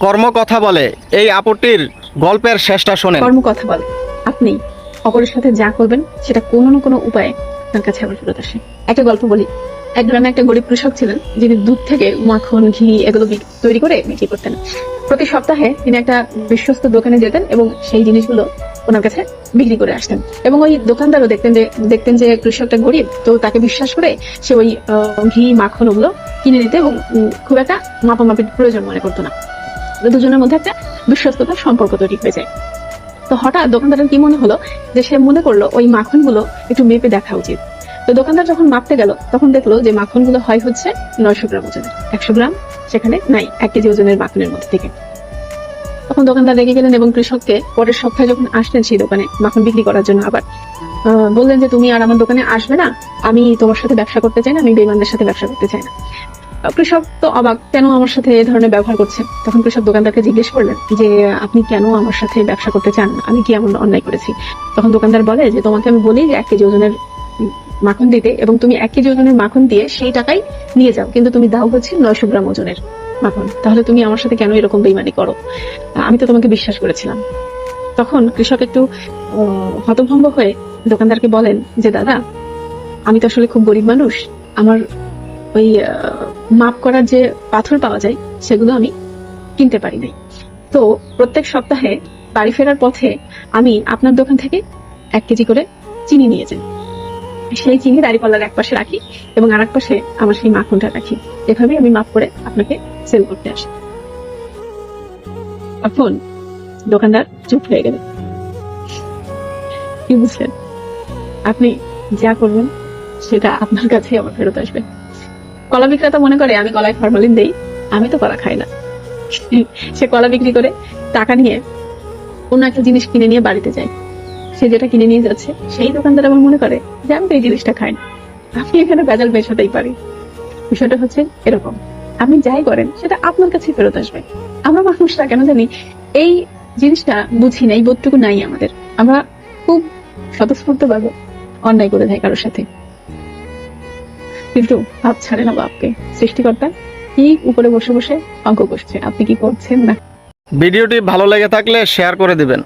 কর্ম কথা বলে। এই আপুটির গল্পের শেষটা শোনেন। কর্ম কথা বলে। আপনি অপরের সাথে যা করবেন, সেটা কোনো না কোনো উপায়ে তার কাছে আবার ফেরত আসে। একটা গল্প বলি। এক গ্রামে একটা গরিব কৃষক ছিলেন, যিনি দুধ থেকে মাখন, ঘি এগুলো তৈরি করে বিক্রি করতেন। প্রতি সপ্তাহে তিনি একটা বিশ্বস্ত দোকানে যেতেন এবং সেই জিনিসগুলো ওনার কাছে বিক্রি করে আসতেন। এবং ওই দোকানদারও দেখতেন যে দেখতেন যে কৃষকটা গরিব, তো তাকে বিশ্বাস করে সে ওই ঘি, মাখন ওগুলো কিনে নিতে এবং খুব একটা মাপামাপির প্রয়োজন মনে করতো না। দুজনের মধ্যে একটা বিশ্বস্ততার সম্পর্ক তৈরি হয়ে যায়। তো হঠাৎ দোকানদারের কি মনে হলো যে সে মনে করল ওই মাখনগুলো একটু মেপে দেখা উচিত। তো দোকানদার যখন মাপতে গেল, তখন দেখল যে মাখনগুলো হয় হচ্ছে নয়শো গ্রাম ওজনের। একশো গ্রাম সেখানে নাই, এক কেজি ওজনের মাখনের মধ্যে থেকে। তখন দোকানদার রেগে গেলেন এবং কৃষককে পরের সপ্তাহে যখন আসলেন সেই দোকানে মাখন বিক্রি করার জন্য আবার বললেন যে, তুমি আর আমার দোকানে আসবে না। আমি তোমার সাথে ব্যবসা করতে চাই না, আমি বেইমানদের সাথে ব্যবসা করতে চাই না। কৃষক তো অবাক, কেন আমার সাথে এই ধরনের ব্যবহার করছে? তখন কৃষক দোকানদারকে জিজ্ঞেস করলেন যে, আপনি কেন আমার সাথে ব্যবসা করতে চান? আমি কি এমন অন্যায় করেছি? তখন দোকানদার বলে যে, তোমাকে আমি বলি যে, এক কেজি ওজনের মাখন দিতে এবং তুমি এক কেজি ওজনের মাখন দিয়ে সেই টাকাই নিয়ে যাও, কিন্তু তুমি দাও হচ্ছে নয়শো গ্রাম ওজনের মাখন। তাহলে তুমি আমার সাথে কেন এরকম বেইমানি করো? আমি তো তোমাকে বিশ্বাস করেছিলাম। তখন কৃষক একটু হতভম্ব হয়ে দোকানদারকে বলেন যে, দাদা, আমি তো আসলে খুব গরিব মানুষ। আমার ওই মাপ করার যে পাথর পাওয়া যায়, সেগুলো আমি কিনতে পারি নাই। তো প্রত্যেক সপ্তাহে বাড়ি ফেরার পথে আমি আপনার দোকান থেকে এক কেজি করে চিনি নিয়ে যাই। সেই চিনি দাড়িপাল্লার এক পাশে রাখি এবং আর এক পাশে আমার সেই মাখনটা রাখি। এভাবে আমি মাপ করে আপনাকে সেল করতে আসি। এখন দোকানদার চুপ হয়ে গেল। কি বুঝলেন? আপনি যা করবেন, সেটা আপনার কাছে আবার ফেরত আসবে। কলা বিক্রেতা মনে করে, আমি কলায় ফরমালিন দেই, আমি তো কলা খাই না। সে কলা বিক্রি করে টাকা নিয়ে অন্য একটা জিনিস কিনে নিয়ে বাড়িতে যায়। সে যেটা কিনে নিয়ে যাচ্ছে, সেই দোকানদার আবার মনে করে যে, আমি তো এই জিনিসটা খাই না। আপনি এখানে বেজাল মেশাতেই পারি। বিষয়টা হচ্ছে এরকম। আপনি যাই করেন, সেটা আপনার কাছে ফেরত আসবে। আমরা মানুষরা কেন জানি এই জিনিসটা বুঝি না, এই বোধটুকু নাই আমাদের। আমরা খুব স্বতঃস্ফূর্ত ভাবে অন্যায় করে যাই কারোর সাথে। কিন্তু ভাব ছাড়ে না বাপকে। সৃষ্টিকর্তা, কি উপরে বসে বসে অঙ্ক করছে? আপনি কি করছেন না? ভিডিওটি ভালো লেগে থাকলে শেয়ার করে দিবেন।